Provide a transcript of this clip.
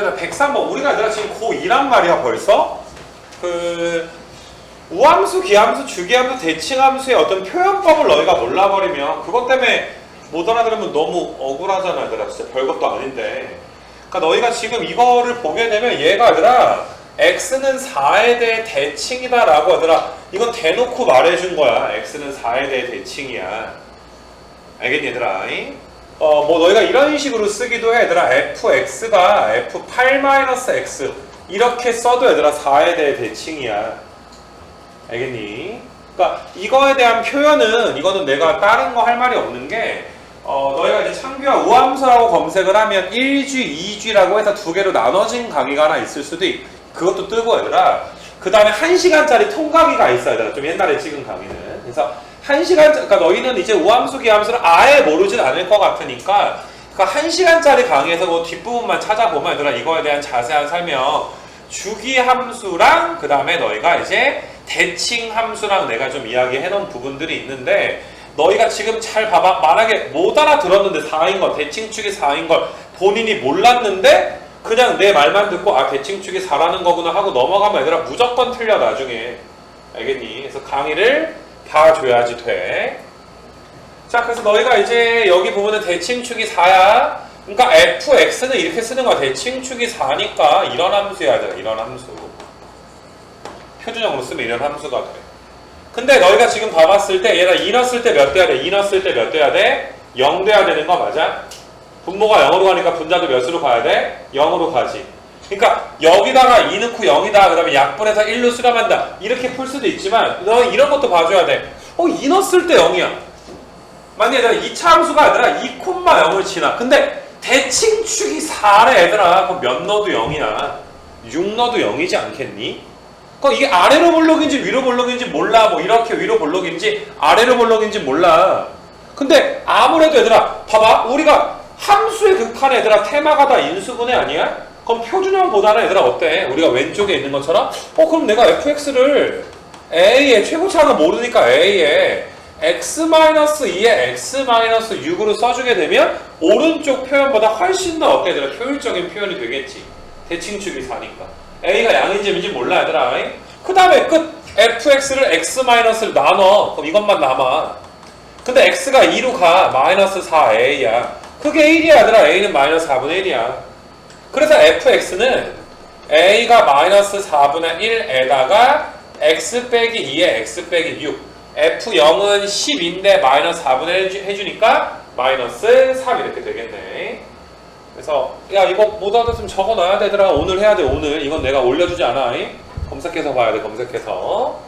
자, 103번. 우리가 얘들아 지금 고2란 말이야, 벌써? 그, 우함수, 기함수, 주기함수, 대칭함수의 어떤 표현법을 너희가 몰라버리면 그것 때문에 못 알아들으면 너무 억울하잖아, 얘들아. 진짜 별것도 아닌데. 그러니까 너희가 지금 이거를 보게 되면 얘가 얘들아, x는 4에 대해 대칭이다 라고 얘들아, 이건 대놓고 말해준 거야. x는 4에 대해 대칭이야. 알겠니, 얘들아? 잉? 어, 뭐 너희가 이런 식으로 쓰기도 해, 얘들아. fx가 f8-x 이렇게 써도 얘들아 4에 대해 대칭이야. 알겠니? 그러니까 이거에 대한 표현은 이거는 내가 다른 거 할 말이 없는 게 어, 너희가 이제 창규와 우함수라고 검색을 하면 1G, 2G라고 해서 두 개로 나눠진 강의가 하나 있을 수도 있 그것도 뜨고 얘들아 그 다음에 1시간짜리 통강의가 있어 얘들아 좀 옛날에 찍은 강의는 그래서 1시간 그러니까 너희는 이제 우함수, 기함수를 아예 모르진 않을 것 같으니까 그러니까 1시간짜리 강의에서 그 뒷부분만 찾아보면 얘들아 이거에 대한 자세한 설명 주기 함수랑 그 다음에 너희가 이제 대칭 함수랑 내가 좀 이야기해 놓은 부분들이 있는데 너희가 지금 잘 봐봐 만약에 못 알아들었는데 4인 걸 대칭축이 4인 걸 본인이 몰랐는데 그냥 내 말만 듣고 아 대칭축이 4라는 거구나 하고 넘어가면 얘들아 무조건 틀려 나중에 알겠니? 그래서 강의를 봐줘야지 돼. 자 그래서 너희가 이제 여기 보면은 대칭축이 4야 그러니까 fx는 이렇게 쓰는 거야 대칭축이 4니까 이런 함수야 얘들아 이런 함수 표준형으로 쓰면 이런 함수가 돼 근데 너희가 지금 봐봤을 때 얘가 2 넣었을 때 몇 돼야 돼? 2 넣었을 때 몇 돼야 돼? 0 돼야 되는 거 맞아? 분모가 0으로 가니까 분자도 몇으로 가야 돼? 0으로 가지 그러니까 여기다가 2 넣고 0이다 그 다음에 약분해서 1로 수렴한다. 이렇게 풀 수도 있지만 너 이런 것도 봐줘야 돼. 어, 2 넣었을 때 0이야. 만약에 얘들아 2차 함수가 아니라 2,0을 지나. 근데 대칭 축이 4래 얘들아. 그럼 몇 넣어도 0이야. 6 넣어도 0이지 않겠니? 그럼 이게 아래로 볼록인지 위로 볼록인지 몰라. 뭐 이렇게 위로 볼록인지 아래로 볼록인지 몰라. 근데 아무래도 얘들아 봐봐. 우리가 함수의 극한에 얘들아 테마가 다 인수분해 아니야? 그럼 표준형보다는 얘들아 어때? 우리가 왼쪽에 있는 것처럼 어 그럼 내가 fx를 a의 최고차는 모르니까 a에 x-2에 x-6으로 써주게 되면 오른쪽 표현보다 훨씬 더 어때 얘들아? 효율적인 표현이 되겠지. 대칭축이 4니까. a가 양인지 민지 몰라 얘들아. 그 다음에 끝. fx를 x-를 나눠. 그럼 이것만 남아. 근데 x가 2로 가. 마이너스 4a야. 그게 1이야 얘들아. a는 마이너스 4분의 1이야 그래서 fx는 a가 마이너스 4분의 1에다가 x 빼기 2에 x 빼기 6 F0은 10인데 마이너스 4분의 1 해주니까 마이너스 3 이렇게 되겠네. 그래서 야 이거 못 알아듣으면 적어놔야 되더라. 오늘 해야 돼 오늘. 이건 내가 올려주지 않아. 잉? 검색해서 봐야 돼 검색해서.